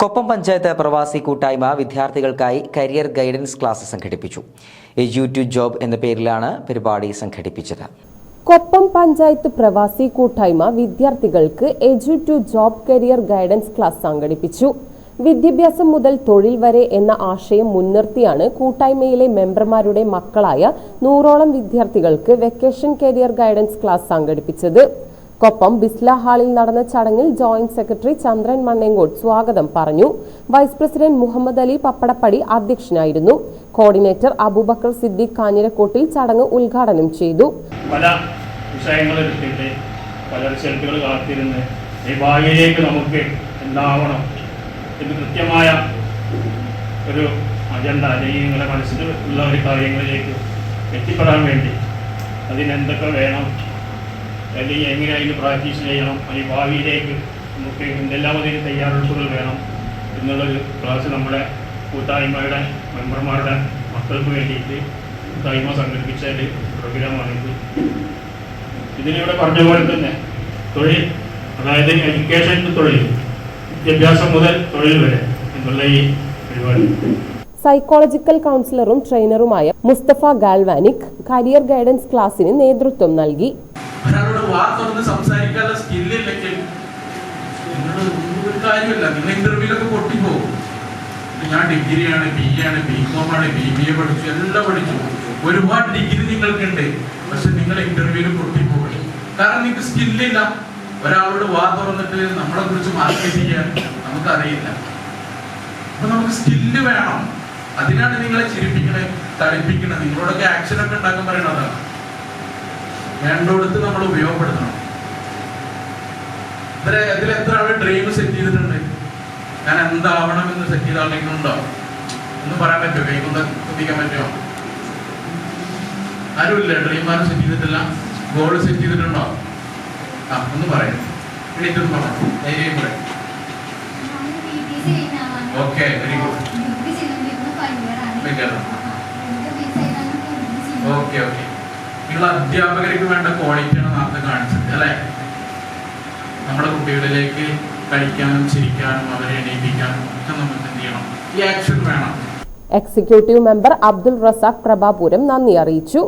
കൊപ്പം പഞ്ചായത്ത് പ്രവാസി കൂട്ടായ്മ വിദ്യാർത്ഥികൾക്കായി കരിയർ ഗൈഡൻസ് ക്ലാസ് സംഘടിപ്പിച്ചു. എജ്യു ടു ജോബ് എന്ന പേരിലാണ് പരിപാടി സംഘടിപ്പിച്ചത്. കൊപ്പം പഞ്ചായത്ത് പ്രവാസി കൂട്ടായ്മ വിദ്യാർത്ഥികൾക്ക് edu to job career guidance class സംഘടിപ്പിച്ചു. വിദ്യാഭ്യാസം മുതൽ തൊഴിൽ വരെ എന്ന ആശയം മുൻനിർത്തിയാണ് കൂട്ടായ്മയിലെ മെമ്പർമാരുടെ മക്കളായ നൂറോളം വിദ്യാർത്ഥികൾക്ക് വെക്കേഷൻ കരിയർ ഗൈഡൻസ് ക്ലാസ് സംഘടിപ്പിച്ചത്. കൊപ്പം ബിസ്ല ഹാളിൽ നടന്ന ചടങ്ങിൽ ജോയിന്റ് സെക്രട്ടറി ചന്ദ്രൻ മണ്ണേങ്കോട് സ്വാഗതം പറഞ്ഞു. വൈസ് പ്രസിഡന്റ് മുഹമ്മദ് അലി പപ്പടപ്പടി അധ്യക്ഷനായിരുന്നു. കോർഡിനേറ്റർ അബൂബക്കർ സിദ്ദിഖ് കാഞ്ഞിരക്കോട്ടിൽ ചടങ്ങ് ഉദ്ഘാടനം ചെയ്തു. പല വിഷയങ്ങളെടുത്തിട്ട് പല റിസൾട്ടുകൾ കാത്തിരുന്ന് ഭാവിയിലേക്ക് നമുക്ക് എന്താവണം ഇത് കൃത്യമായ ഒരു അജണ്ട അല്ലെങ്കിൽ നിങ്ങളുടെ മനസ്സിൽ ഉള്ള ഒരു കാര്യങ്ങളിലേക്ക് എത്തിപ്പെടാൻ വേണ്ടി അതിനെന്തൊക്കെ വേണം അല്ലെങ്കിൽ എങ്ങനെ അതിന് പ്രാക്ടീസ് ചെയ്യണം? അല്ലെങ്കിൽ ഭാവിയിലേക്ക് നമുക്ക് എന്തെല്ലാം അതിന് തയ്യാറെടുപ്പുകൾ വേണം എന്നുള്ളൊരു ക്ലാസ് നമ്മുടെ കൂട്ടായ്മയുടെ മെമ്പർമാരുടെ മക്കൾക്ക് വേണ്ടിയിട്ട് കൂട്ടായ്മ സംഘടിപ്പിച്ച ഒരു പ്രോഗ്രാമാണിത് ഇതിനിവിടെ പറഞ്ഞ പോലെ തന്നെ തൊഴിൽ അതായത് എഡ്യൂക്കേഷൻ ടു തൊഴിൽ വിദ്യാഭ്യാസം മുതൽ തൊഴിൽ വരെ എന്നുള്ള ഈ പരിപാടി. സൈക്കോളജിക്കൽ കൗൺസിലറും ട്രെയിനറുമായ മുസ്തഫ ഗാൽവാനിക് കരിയർ ഗൈഡൻസ് ക്ലാസ്സിന് നേതൃത്വം നൽകി. വാ തുറന്ന് സംസാരിക്കാനുള്ള സ്കില്ലില്ലെങ്കിൽ നിങ്ങൾ ഒരു കാര്യമില്ല. നിങ്ങൾ ഇന്റർവ്യൂലൊക്കെ പൊട്ടിപ്പോകും ഞാൻ ഡിഗ്രിയാണ് ബി ആണ് ബി കോം ആണ് ബി ബി എ പഠിച്ചു എല്ലാം പഠിച്ചു. ഒരുപാട് ഡിഗ്രി നിങ്ങൾക്കുണ്ട്. പക്ഷെ നിങ്ങൾ ഇന്റർവ്യൂവിൽ പൊട്ടിപ്പോകും കാരണം നിങ്ങൾക്ക് സ്കില്ലില്ല ഒരാളോട് വാ തുറന്നിട്ട് നമ്മളെ കുറിച്ച് മാർക്കറ്റ് ചെയ്യാൻ നമുക്കറിയില്ല. അപ്പൊ നമുക്ക് സ്കില്ല് വേണം. അതിനാണ് നിങ്ങളെ ചിരിപ്പിക്കണേ തളിപ്പിക്കണേ നിങ്ങളോടൊക്കെ ആക്ഷൻ ഒക്കെ ഉണ്ടാക്കാൻ പറയണതാണ് വേണ്ടോടത്ത് നമ്മൾ ഉപയോഗപ്പെടുത്തണം. ഇവരെ ഇതിൽ എത്ര ആൾ ഡ്രീം സെറ്റ് ചെയ്തിട്ടുണ്ട്? ഞാൻ എന്താവണം എന്ന് സെറ്റ് ചെയ്ത ആളെങ്കിലും ഉണ്ടോ? ഒന്ന് പറയാൻ പറ്റുമോ? കൈകൊണ്ട് ശ്രദ്ധിക്കാൻ പറ്റുമോ? ആരുമില്ല. ഡ്രീം ആരും സെറ്റ് ചെയ്തിട്ടില്ല. ഗോൾ സെറ്റ് ചെയ്തിട്ടുണ്ടോ? ആ ഒന്ന് പറയാം. എണീറ്റൊന്ന് പറയാം. ധൈര്യം പറയാം okay very good okay okay നിങ്ങൾ അധ്യാപകർക്ക് വേണ്ട ക്വാളിറ്റിയാണ് നേരത്തെ കാണിച്ചത് അല്ലേ? നമ്മുടെ കുട്ടികളിലേക്ക് കഴിക്കാനും ചിരിക്കാനും അവരെ എണീപ്പിക്കാനും ഒക്കെ നമുക്ക് എന്ത് ചെയ്യണം? ഈ ആക്ഷൻ വേണം. എക്സിക്യൂട്ടീവ് മെമ്പർ അബ്ദുൾ റസാഖ് പ്രഭാപുരം നന്ദി അറിയിച്ചു.